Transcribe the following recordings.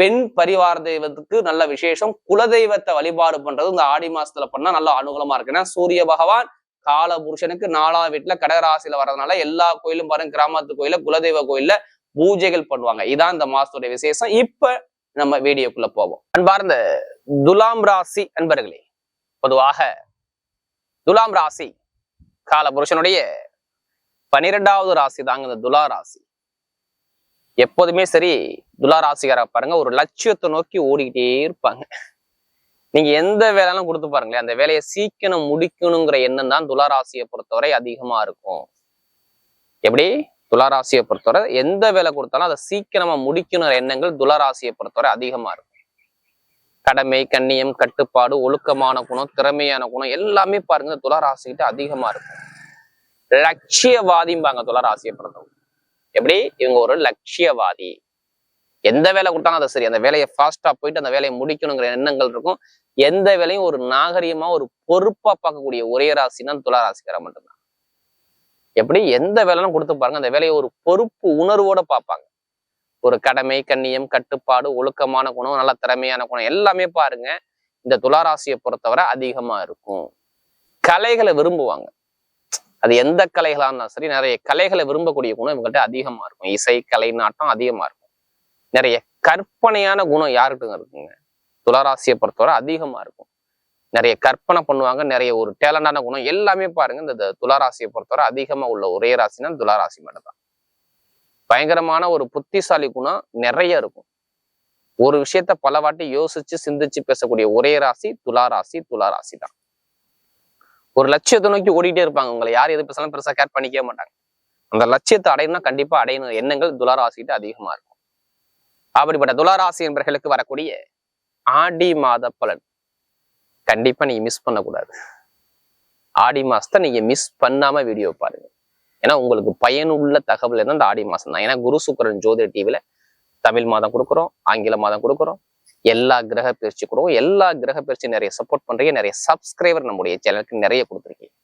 பெண் பரிவார தெய்வத்துக்கு நல்ல விசேஷம். குலதெய்வத்தை வழிபாடு பண்றது இந்த ஆடி மாசத்துல பண்ணா நல்ல அனுகூலமா இருக்கு. ஏன்னா சூரிய பகவான் கால புருஷனுக்கு நாலாம் வீட்டுல கடகராசியில வர்றதுனால எல்லா கோயிலும் பாருங்க கிராமத்து கோயில குலதெய்வ கோயில்ல பூஜைகள் பண்ணுவாங்க. இதான் இந்த மாசத்துடைய விசேஷம். இப்ப நம்ம வீடியோக்குள்ள போவோம். அன்பார்ந்த துலாம் ராசி அன்பர்களே பொதுவாக துலாம் ராசி கால புருஷனுடைய பனிரெண்டாவது ராசி தாங்க இந்த துலா ராசி. எப்போதுமே சரி துலா பாருங்க ஒரு லட்சியத்தை நோக்கி ஓடிக்கிட்டே இருப்பாங்க. நீங்க எந்த வேலைலாம் கொடுத்து பாருங்களேன் அந்த வேலையை சீக்கிரம் முடிக்கணுங்கிற எண்ணம் தான் துளாராசியை பொறுத்தவரை அதிகமா இருக்கும். எப்படி? துளாராசியை பொறுத்தவரை எந்த வேலை கொடுத்தாலும் அதை சீக்கிரமா முடிக்கணுங்கிற எண்ணங்கள் துளாராசியை பொறுத்தவரை அதிகமா இருக்கும். கடமை கண்ணியம் கட்டுப்பாடு ஒழுக்கமான குணம் திறமையான குணம் எல்லாமே பாருங்க துளாராசிக்கிட்ட அதிகமா இருக்கும். லட்சியவாதிம்பாங்க துளாராசியை பொறுத்தவரை. எப்படி? இவங்க ஒரு லட்சியவாதி. எந்த வேலை கொடுத்தாலும் அதை சரி. அந்த வேலையை ஃபாஸ்டா போயிட்டு அந்த வேலையை முடிக்கணுங்கிற எண்ணங்கள் இருக்கும். எந்த வேலையும் ஒரு நாகரிகமா ஒரு பொறுப்பா பார்க்கக்கூடிய ஒரே ராசினா துளாராசிக்கார மட்டும்தான். எப்படி? எந்த வேலையும் கொடுத்து பாருங்க. அந்த வேலையை ஒரு பொறுப்பு உணர்வோட பார்ப்பாங்க. ஒரு கடமை கண்ணியம் கட்டுப்பாடு ஒழுக்கமான குணம் நல்ல திறமையான குணம் எல்லாமே பாருங்க. இந்த துளாராசியை பொறுத்தவரை அதிகமா இருக்கும். கலைகளை விரும்புவாங்க. அது எந்த கலைகளா இருந்தாலும் சரி நிறைய கலைகளை விரும்பக்கூடிய குணம் இவங்கள்ட்ட அதிகமா இருக்கும். இசை கலை நாட்டம் அதிகமா இருக்கும். நிறைய கற்பனையான குணம் யாருக்குங்க இருக்குங்க? துளராசியை பொறுத்தவரை அதிகமா இருக்கும். நிறைய கற்பனை பண்ணுவாங்க நிறைய ஒரு டேலண்டான குணம் எல்லாமே பாருங்க இந்த துளாராசியை பொறுத்தவரை அதிகமா உள்ள ஒரே ராசினா துளாராசி மட்டும் தான் பயங்கரமான ஒரு புத்திசாலி குணம் நிறைய இருக்கும். ஒரு விஷயத்த பல வாட்டி யோசிச்சு சிந்திச்சு பேசக்கூடிய ஒரே ராசி துளாராசி துளாராசி தான் ஒரு லட்சியத்தை நோக்கி ஓடிட்டே இருப்பாங்க. உங்களை யார் எது பேசலாம் பெருசா கேர் பண்ணிக்கவே மாட்டாங்க. அந்த லட்சியத்தை அடையணும்னா கண்டிப்பா அடையணும். எண்ணங்கள் துளாராசிக்கிட்ட அதிகமா இருக்கும். அப்படிப்பட்ட துளாராசி என்பர்களுக்கு வரக்கூடிய ஆடி மாத பலன். கண்டிப்பா நீங்க மிஸ் பண்ணக்கூடாது. ஆடி மாசத்தை நீங்க மிஸ் பண்ணாம வீடியோ பாருங்க. ஏன்னா உங்களுக்கு பயனுள்ள தகவல் என்ன இந்த ஆடி மாசம் தான் ஏன்னா குரு சுக்கரன் ஜோதிட டிவில தமிழ் மாதம் கொடுக்குறோம் ஆங்கில மாதம் கொடுக்குறோம் எல்லா கிரக பயிற்சி கூடவும் எல்லா கிரக பயிற்சி நிறைய சப்போர்ட் பண்றீங்க. நிறைய சப்ஸ்கிரைபர் நம்முடைய சேனலுக்கு நிறைய கொடுத்துருக்கீங்க.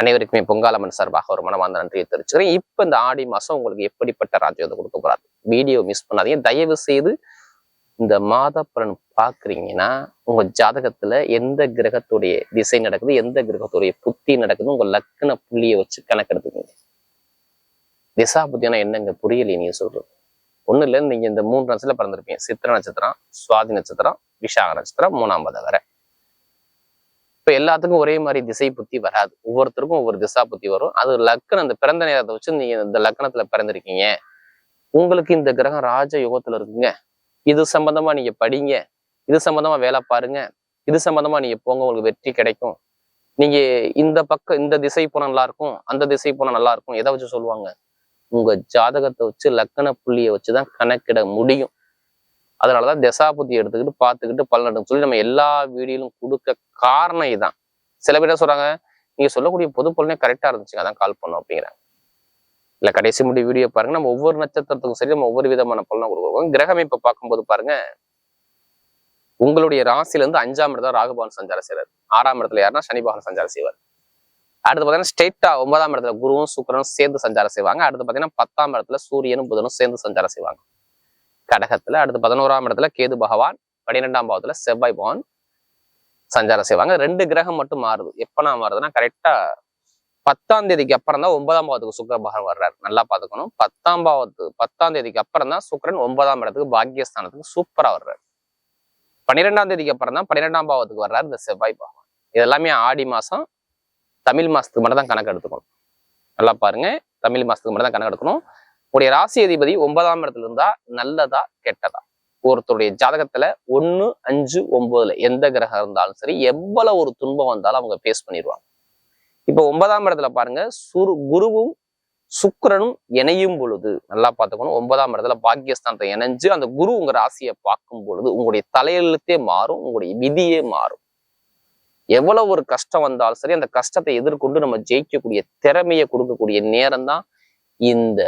அனைவருக்குமே பொங்காலமன் சார்பாக ஒரு மனமார்ந்த நன்றியை தெரிவிச்சுக்கிறேன். இப்ப இந்த ஆடி மாசம் உங்களுக்கு எப்படிப்பட்ட ராஜ்யோகம் கொடுக்க போறாரு? வீடியோ மிஸ் பண்ணாதீங்க. தயவு செய்து இந்த மாதப்பலன் பாக்குறீங்கன்னா உங்க ஜாதகத்துல எந்த கிரகத்துடைய திசை நடக்குது எந்த கிரகத்துடைய புத்தி நடக்குது உங்க லக்கண புள்ளியை வச்சு கணக்கெடுத்துக்கீங்க. திசா புத்தினா என்னங்க? புரியலையே நீங்க சொல்றது. ஒண்ணு இல்ல நீங்க இந்த மூன்று நட்சத்திரம் பிறந்திருப்பீங்க. சித்திர நட்சத்திரம் சுவாதி நட்சத்திரம் விஷாக நட்சத்திரம் மூணாம் பத வரை. இப்ப எல்லாத்துக்கும் ஒரே மாதிரி திசை புத்தி வராது. ஒவ்வொருத்தருக்கும் ஒவ்வொரு திசா புத்தி வரும். அது லக்கணம் அந்த பிறந்த நேரத்தை வச்சு நீங்க இந்த லக்கணத்துல பிறந்திருக்கீங்க. உங்களுக்கு இந்த கிரகம் ராஜ யுகத்துல இருக்குங்க. இது சம்பந்தமா நீங்க படிங்க. இது சம்பந்தமா வேலை பாருங்க. இது சம்பந்தமா நீங்க போங்க உங்களுக்கு வெற்றி கிடைக்கும். நீங்க இந்த பக்கம் இந்த திசை போனால் நல்லா இருக்கும் அந்த திசை போனால் நல்லா இருக்கும். எதை வச்சு சொல்லுவாங்க? உங்க ஜாதகத்தை வச்சு லக்கண புள்ளியை வச்சுதான் கணக்கிட முடியும். அதனாலதான் தசாபுத்தி எடுத்துக்கிட்டு பார்த்துக்கிட்டு பலனட்டும் சொல்லி நம்ம எல்லா வீடியோலும் கொடுக்க காரணம் இதுதான் சில பேர் என்ன சொல்றாங்க நீங்க சொல்லக்கூடிய பொது பலனே கரெக்டா இருந்துச்சுங்க அதான் கால் பண்ணோம் அப்படிங்கிறாங்க. இல்ல கடைசி முடி வீடியோ பாருங்க நம்ம ஒவ்வொரு நட்சத்திரத்துக்கும் சரி நம்ம ஒவ்வொரு விதமான பலனை கொடுக்குறோம். கிரகமைப்பை பார்க்கும்போது பாருங்க உங்களுடைய ராசியில இருந்து அஞ்சாம் இடத்துல ராகுபவன் சஞ்சாரம் செய்றாரு. ஆறாம் இடத்துல யாருன்னா சனி பகவான் சஞ்சாரம் செய்வார். அடுத்து பார்த்தீங்கன்னா ஸ்ட்ரெயிட்டா ஒன்பதாம் இடத்துல குருவும் சுக்கிரனும் சேர்ந்து சஞ்சாரம் செய்வாங்க. அடுத்து பார்த்தீங்கன்னா பத்தாம் இடத்துல சூரியனும் புதனும் சேர்ந்து சஞ்சாரம் செய்வாங்க. கடகத்துல அடுத்து பதினோராம் இடத்துல கேது பகவான் பன்னிரெண்டாம் பாவத்துல செவ்வாய் பகவான் சஞ்சாரம் செய்வாங்க. ரெண்டு கிரகம் மட்டும் மாறுது. எப்பனா மாறுதுன்னா கரெக்டா பத்தாம் தேதிக்கு அப்புறம் தான் ஒன்பதாம் பாவத்துக்கு சுக்கர பகவான் வர்றாரு. நல்லா பாத்துக்கணும் பத்தாம் பாவத்து பத்தாம் தேதிக்கு அப்புறம் தான் சுக்கரன் ஒன்பதாம் இடத்துக்கு பாக்கியஸ்தானத்துக்கு சூப்பரா வர்றாரு. பன்னிரெண்டாம் தேதிக்கு அப்புறம் தான் பன்னிரெண்டாம் பாவத்துக்கு வர்றாரு இந்த செவ்வாய் பகவான். இது எல்லாமே ஆடி மாசம் தமிழ் மாசத்துக்கு மட்டும் தான் கணக்கு எடுத்துக்கணும். நல்லா பாருங்க. தமிழ் மாசத்துக்கு மட்டும் தான் கணக்கு எடுக்கணும். உடைய ராசி அதிபதி ஒன்பதாம் இடத்துல இருந்தா நல்லதா கெட்டதா? ஒருத்தருடைய ஜாதகத்துல ஒண்ணு அஞ்சு ஒன்பதுல எந்த கிரகம் இருந்தாலும் சரி எவ்வளவு ஒரு துன்பம் வந்தாலும் அவங்க பேஸ் பண்ணிடுவாங்க. இப்போ ஒன்பதாம் இடத்துல பாருங்க. சுரு குருவும் சுக்கரனும் இணையும் பொழுது நல்லா பார்த்துக்கணும். ஒன்பதாம் இடத்துல பாக்கியஸ்தானத்தை இணைஞ்சு அந்த குரு உங்க ராசியை பார்க்கும் பொழுது உங்களுடைய தலையெழுத்தே மாறும் உங்களுடைய விதியே மாறும். எவ்வளவு ஒரு கஷ்டம் வந்தாலும் சரி அந்த கஷ்டத்தை எதிர்கொண்டு நம்ம ஜெயிக்கக்கூடிய திறமையை கொடுக்கக்கூடிய நேரம் தான் இந்த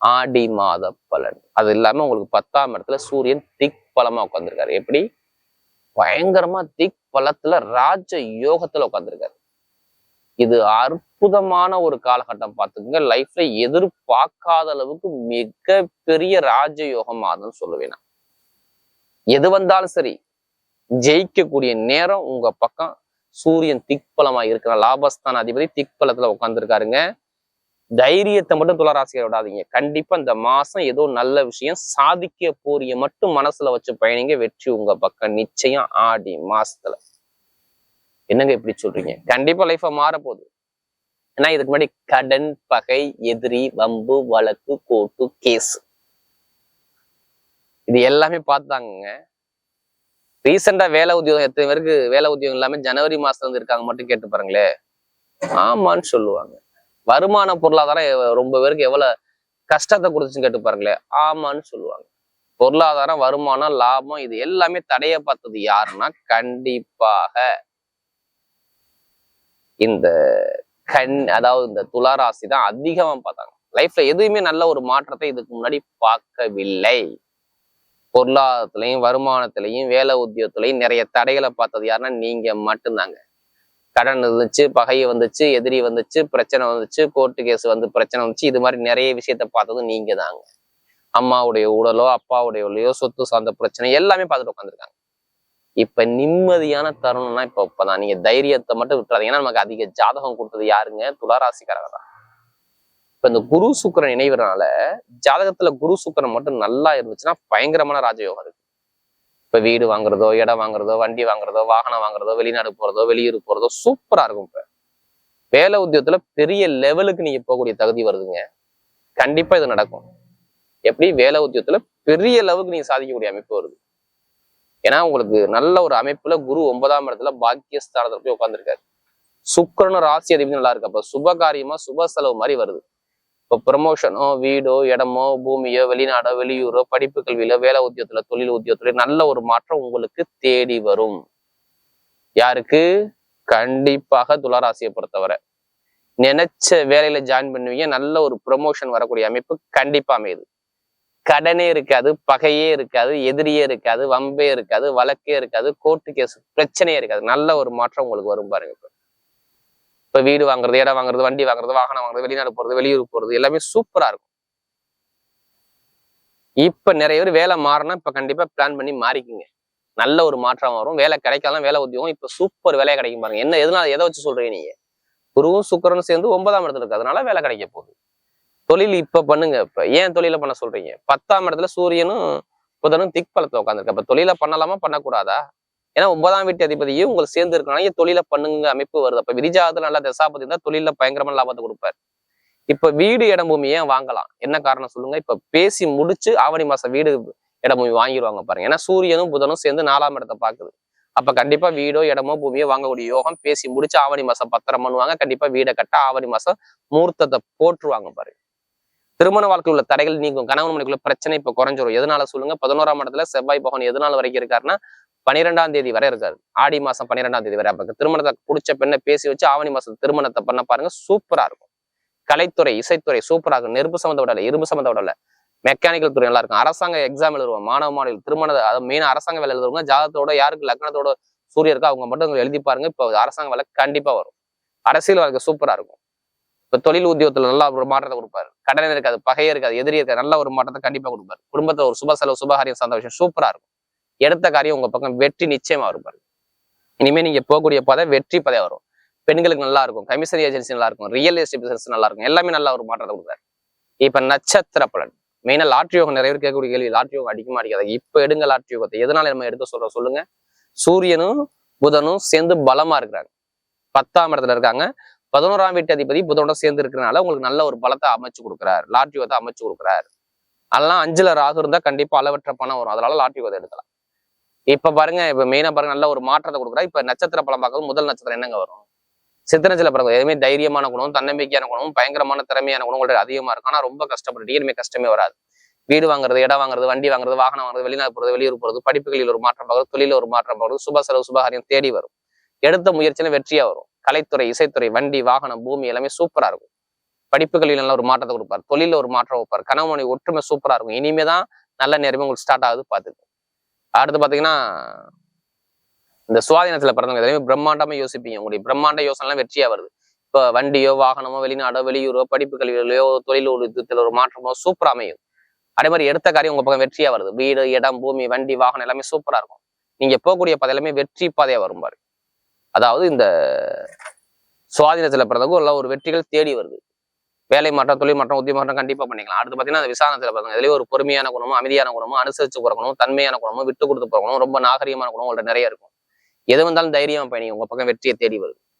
ஆடி மாத பலன். அது இல்லாம உங்களுக்கு பத்தாம் இடத்துல சூரியன் திக் பலமா உட்காந்துருக்காரு எப்படி? பயங்கரமா திக் பலத்துல ராஜ யோகத்துல உட்காந்துருக்காரு இது அற்புதமான ஒரு காலகட்டம் பார்த்துக்கோங்க. லைஃப்ல எதிர்பார்க்காத அளவுக்கு மிக பெரிய ராஜயோகம் மாதம் சொல்லுவேன் நான். எது வந்தாலும் சரி ஜெயிக்கக்கூடிய நேரம் உங்க பக்கம் சூரியன் திக்பலமா இருக்கிற லாபஸ்தான அதிபதி திக்பலத்துல உட்காந்துருக்காருங்க தைரியத்தை மட்டும் துளராசியை விடாதீங்க. கண்டிப்பா இந்த மாசம் ஏதோ நல்ல விஷயம் சாதிக்க போறிய மட்டும் மனசுல வச்சு பயணிங்க. வெற்றி உங்க பக்கம் நிச்சயம் ஆடி மாசத்துல. என்னங்க இப்படி சொல்றீங்க? கண்டிப்பா லைஃப மாற போகுது ஏன்னா இதுக்கு முன்னாடி கடன் பகை எதிரி வம்பு வழக்கு கோட்டு கேஸ் இது எல்லாமே பார்த்தாங்க ரீசெண்டா வேலை உத்தியோகம் எத்தனை பேருக்கு வேலை உத்தியோகம் இல்லாம ஜனவரி மாசத்துல இருந்து இருக்காங்க மட்டும் கேட்டு பாருங்களே. ஆமான்னு சொல்லுவாங்க. வருமான பொருளாதாரம் ரொம்ப பேருக்கு எவ்வளவு கஷ்டத்தை கொடுத்துச்சுன்னு கேட்டு பாருங்களேன் ஆமான்னு சொல்லுவாங்க. பொருளாதாரம் வருமானம் லாபம் இது எல்லாமே தடைய பார்த்தது யாருன்னா கண்டிப்பாக இந்த கண் அதாவது இந்த துளாராசி தான் அதிகமா பார்த்தாங்க. லைஃப்ல எதுவுமே நல்ல ஒரு மாற்றத்தை இதுக்கு முன்னாடி பார்க்கவில்லை. பொருளாதாரத்திலையும் வருமானத்திலையும் வேலை உத்தியோகத்திலையும் நிறைய தடைகளை பார்த்தது யாருன்னா நீங்க மட்டும்தாங்க. கடன் இருந்துச்சு பகை வந்துச்சு எதிரி வந்துச்சு பிரச்சனை வந்துச்சு கோர்ட்டு கேஸ் வந்து பிரச்சனை வந்துச்சு. இது மாதிரி நிறைய விஷயத்த பார்த்தது நீங்க தாங்க அம்மாவுடைய உடலோ அப்பாவுடைய உடலையோ சொத்து சார்ந்த பிரச்சனை எல்லாமே பார்த்துட்டு உட்காந்துருக்காங்க. இப்ப நிம்மதியான தருணம்னா இப்ப இப்பதான் நீங்க தைரியத்தை மட்டும் விட்டுறாதீங்கன்னா நமக்கு அதிக ஜாதகம் கொடுத்தது யாருங்க? துளாராசிக்காரங்க தான். இப்போ இந்த குரு சுக்கிரன் இணைவுனால ஜாதகத்துல குரு சுக்கிரன் மட்டும் நல்லா இருந்துச்சுன்னா பயங்கரமான ராஜயோகம் இருக்கு. இப்ப வீடு வாங்குறதோ இடம் வாங்குறதோ வண்டி வாங்குறதோ வாகனம் வாங்குறதோ வெளிநாடு போறதோ வெளியூர் போறதோ சூப்பரா இருக்கும் இப்போ. வேலை உத்தியோகத்துல பெரிய லெவலுக்கு நீங்க போகக்கூடிய தகுதி வருதுங்க. கண்டிப்பா இது நடக்கும். எப்படி? வேலை உத்தியோகத்துல பெரிய அளவுக்கு நீங்க சாதிக்கக்கூடிய அமைப்பு வருது. ஏன்னா உங்களுக்கு நல்ல ஒரு அமைப்புல குரு ஒன்பதாம் இடத்துல பாக்கியஸ்தானத்துல போய் உட்காந்துருக்காரு சுக்கிரனும் ராசி அதிபதி நல்லா இருக்கு அப்ப சுப காரியமா சுப செலவு மாதிரி வருது. இப்போ ப்ரமோஷனோ வீடோ இடமோ பூமியோ வெளிநாடோ வெளியூரோ படிப்பு கல்வியிலோ வேலை உத்தியோகத்துல தொழில் உத்தியோகத்துல நல்ல ஒரு மாற்றம் உங்களுக்கு தேடி வரும். யாருக்கு? கண்டிப்பாக துளராசியை பொறுத்தவரை. நினைச்ச வேலையில ஜாயின் பண்ணுவீங்க நல்ல ஒரு ப்ரமோஷன் வரக்கூடிய அமைப்பு கண்டிப்பா அமையுது. கடனே இருக்காது பகையே இருக்காது எதிரியே இருக்காது வம்பே இருக்காது வழக்கே இருக்காது கோர்ட்டு கேஸ் பிரச்சனையே இருக்காது. நல்ல ஒரு மாற்றம் உங்களுக்கு வரும் பாருங்க இப்போ வீடு வாங்குறது இடம் வாங்குறது வண்டி வாங்குறது வாகனம் வாங்குறது வெளிநாடு போகிறது வெளியூர் போகிறது எல்லாமே சூப்பராக இருக்கும். இப்போ நிறைய பேர் வேலை மாறினா இப்போ கண்டிப்பாக பிளான் பண்ணி மாறிக்குங்க. நல்ல ஒரு மாற்றம் வரும். வேலை கிடைக்கலாம் வேலை உத்தியோகம். இப்போ சூப்பர் வேலையை கிடைக்கும் பாருங்க. என்ன எதனால எதை வச்சு சொல்றீங்க நீங்க? குருவும் சுக்கரனும் சேர்ந்து ஒன்பதாம் இடத்துல இருக்கு அதனால வேலை கிடைக்க போகுது. தொழில் இப்ப பண்ணுங்க. இப்ப ஏன் தொழில பண்ண சொல்றீங்க? பத்தாம் இடத்துல சூரியனும் புதனும் திக் பலத்துல உட்காந்துருக்கு அப்ப தொழில பண்ணலாமா பண்ணக்கூடாதா? ஏன்னா ஒன்பதாம் வீட்டு அதிபதியும் உங்களுக்கு சேர்ந்து இருக்கனால தொழில பண்ணுங்க அமைப்பு வருது. அப்ப விரிஜாதத்துல நல்லா தசாபதி இருந்தா தொழில பயங்கரமான லாபத்தை கொடுப்பாரு. இப்ப வீடு இடம் பூமி ஏன் வாங்கலாம்? என்ன காரணம் சொல்லுங்க. இப்ப பேசி முடிச்சு ஆவணி மாசம் வீடு இடம் பூமி வாங்கிடுவாங்க பாருங்க. ஏன்னா சூரியனும் புதனும் சேர்ந்து நாலாம் இடத்தை பாக்குது அப்ப கண்டிப்பா வீடோ இடமோ பூமியோ வாங்கக்கூடிய யோகம் பேசி முடிச்சு ஆவணி மாசம் பத்திரம் பண்ணுவாங்க கண்டிப்பா வீடை கட்ட ஆவணி மாசம் மூர்த்தத்தை போட்டுருவாங்க பாரு திருமண வாழ்க்கையில் உள்ள தடைகள் நீங்கும். கணவன் மணிக்குள்ள பிரச்சனை இப்ப குறைஞ்சிரும். எதனால சொல்லுங்க? பதினோராம் இடத்துல செவ்வாய் பகவான் எதனால வரைக்கும் இருக்காருன்னா பன்னிரெண்டாம் தேதி வரை இருக்காரு. ஆடி மாசம் பன்னிரெண்டாம் தேதி வரை அப்ப திருமணத்தை குடிச்ச பெண்ணை பேசி வச்சு ஆவணி மாசம் திருமணத்தை பண்ண பாருங்க சூப்பரா இருக்கும். கலைத்துறை இசைத்துறை சூப்பரா இருக்கும். நெருப்பு சம்மந்த விடல இரும்பு சம்மந்த விடல மெக்கானிக்கல் துறை நல்லா இருக்கும். அரசாங்க எக்ஸாம் எழுதுவோம். மாணவ மாணவிகள் திருமண அது மெயின் அரசாங்க வேலை எழுதுவாங்க ஜாதத்தோட யாருக்கு லக்னத்தோட சூரிய இருக்கோ அவங்க மட்டும் எழுதி பாருங்க. இப்போ அரசாங்க வேலை கண்டிப்பா வரும். அரசியல் வாழ்க்கை சூப்பரா இருக்கும். இப்ப தொழில் உத்தியோகத்தில் நல்ல ஒரு மாற்றத்தை கொடுப்பாரு. கடனே இருக்காது பகையே இருக்காது எதிரி இருக்காது. நல்ல ஒரு மாற்றத்தை கண்டிப்பா கொடுப்பாரு. குடும்பத்தில் ஒரு சுப செலவு சுபகாரியம் சார்ந்த விஷயம் சூப்பரா இருக்கும். எடுத்த காரியம் உங்க பக்கம் வெற்றி நிச்சயமா வரும் பாருங்க. இனிமே நீங்க போகக்கூடிய பதை வெற்றி பதவி வரும். பெண்களுக்கு நல்லா இருக்கும். கமிஷன் ஏஜென்சி நல்லா இருக்கும். ரியல் எஸ்டேட் பிசினஸ் நல்லா இருக்கும். எல்லாமே நல்லா ஒரு மாற்றத்தை கொடுப்பாரு இப்ப நட்சத்திர பலன். மெயினா லாட்ரி யோகம் நிறைய பேர் கேட்கக்கூடிய கேள்வி லாட்ரி யோகம் அடிக்க அடிக்காது? இப்ப எடுங்க லாட்ரி யோகத்தை. எதனால நம்ம எடுத்து சொல்றோம் சொல்லுங்க. சூரியனும் புதனும் சேர்ந்து பலமா இருக்கிறாங்க. பத்தாம் இடத்துல இருக்காங்க. பதினோராம் வீட்டு அதிபதி புதனோட சேர்ந்து இருக்கிறனால உங்களுக்கு நல்ல ஒரு பலத்தை அமைச்சு கொடுக்குறாரு. லாட்ரி யோகத்தை அமைச்சு கொடுக்குறாரு. அதெல்லாம் அஞ்சுல ராகு இருந்தா கண்டிப்பா அளவற்ற பணம் வரும். அதனால லாட்ரி யோகத்தை எடுக்கலாம். இப்ப பாருங்க இப்ப மெயினா பாருங்க நல்ல ஒரு மாற்றத்தை கொடுக்குறா. இப்ப நட்சத்திர பலம் பார்க்கறது முதல் நட்சத்திரம் என்னங்க வரும்? சித்திரச்சில பிறகு எதுவுமே தைரியமான குணம் தன்னம்பிக்கையான குணம் பயங்கரமான திறமையான குணம் அதிகமா இருக்கும். ஆனா ரொம்ப கஷ்டப்பட்டு இனிமே கஷ்டமே வராது. வீடு வாங்குறது இடம் வாங்குறது வண்டி வாங்குறது வாகனம் வாங்குறது வெளிநாடு போறது வெளியூர் போறது படிப்புகளில் ஒரு மாற்றம் பார்க்குறது தொழில ஒரு மாற்றம் பார்க்கறது சுப செலவு சுபகாரியம் தேடி வரும். எடுத்த முயற்சியில வெற்றியா வரும். கலைத்துறை இசைத்துறை வண்டி வாகனம் பூமி எல்லாமே சூப்பரா இருக்கும். படிப்புகளில் நல்ல ஒரு மாற்றத்தை கொடுப்பார். தொழில ஒரு மாற்றம் வைப்பார். கணவனை ஒற்றுமை சூப்பரா இருக்கும். இனிமே தான் நல்ல நேரமே உங்களுக்கு ஸ்டார்ட் ஆகுது பார்த்துக்கு அடுத்து பார்த்தீங்கன்னா இந்த சுவாதீனத்துல பிறந்தவங்க எதுவுமே பிரம்மாண்டமா யோசிப்பீங்க. உங்களுடைய பிரம்மாண்ட யோசனைலாம் வெற்றியாக வருது. இப்போ வண்டியோ வாகனமோ வெளிநாடோ வெளியூரோ படிப்பு கல்வியிலையோ தொழில் ஒரு ஒரு மாற்றமோ சூப்பராக அமையும். அதே மாதிரி எடுத்த காரியம் உங்கள் பக்கம் வெற்றியாக வருது. வீடு இடம் பூமி வண்டி வாகனம் எல்லாமே சூப்பராக இருக்கும். நீங்க போகக்கூடிய பாதை எல்லாமே வெற்றி பாதையாக வரும் பாரு. அதாவது இந்த சுவாதீனத்துல பிறந்தவங்க எல்லாம் ஒரு வெற்றிகள் தேடி வருது. வேலை மாற்றம் தொழில் மாற்றம் உத்தி மாற்றம் கண்டிப்பா பண்ணிக்கலாம். அடுத்து பாத்தீங்கன்னா அந்த விசாரணத்துல பாருங்க. இதுலயே ஒரு பொறுமையான குணமும் அமைதியான குணமும் அனுசரிச்சு பிறக்கணும் தன்மையான குணமும் விட்டு கொடுத்து பிறக்கணும் ரொம்ப நாகரிகமான குணம் உங்கள்ட்ட நிறைய இருக்கும். எது வந்தாலும் தைரியம் பயணி உங்க பக்கம் வெற்றியை தேடி வருது.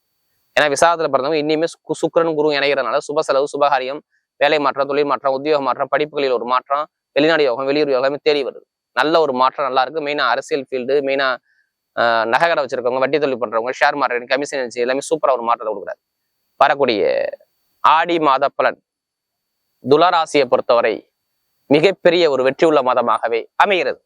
ஏன்னா விசாரத்துல பிறந்தவங்க இன்னுமே சு- குரு இணைகிறனால சுப செலவு சுபகாரியம் வேலை மாற்றம் தொழில் மாற்றம் உத்தியோக மாற்றம் படிப்புகளில் ஒரு மாற்றம் வெளிநாடு யோகம் வெளியூர் யோகமே தேடி வருது. நல்ல ஒரு மாற்றம் நல்லா இருக்கு. மெயினா அரசியல் ஃபீல்டு மெயினா கடை வச்சிருக்கவங்க வட்டி தொழில் பண்றவங்க ஷேர் மார்க்கெட் கமிஷன் எல்லாமே சூப்பரா ஒரு மாற்றத்தை கொடுக்குறாரு. வரக்கூடிய ஆடி மாத பலன் துலராசியை பொறுத்தவரை மிகப்பெரிய ஒரு வெற்றியுள்ள மாதமாகவே அமைகிறது.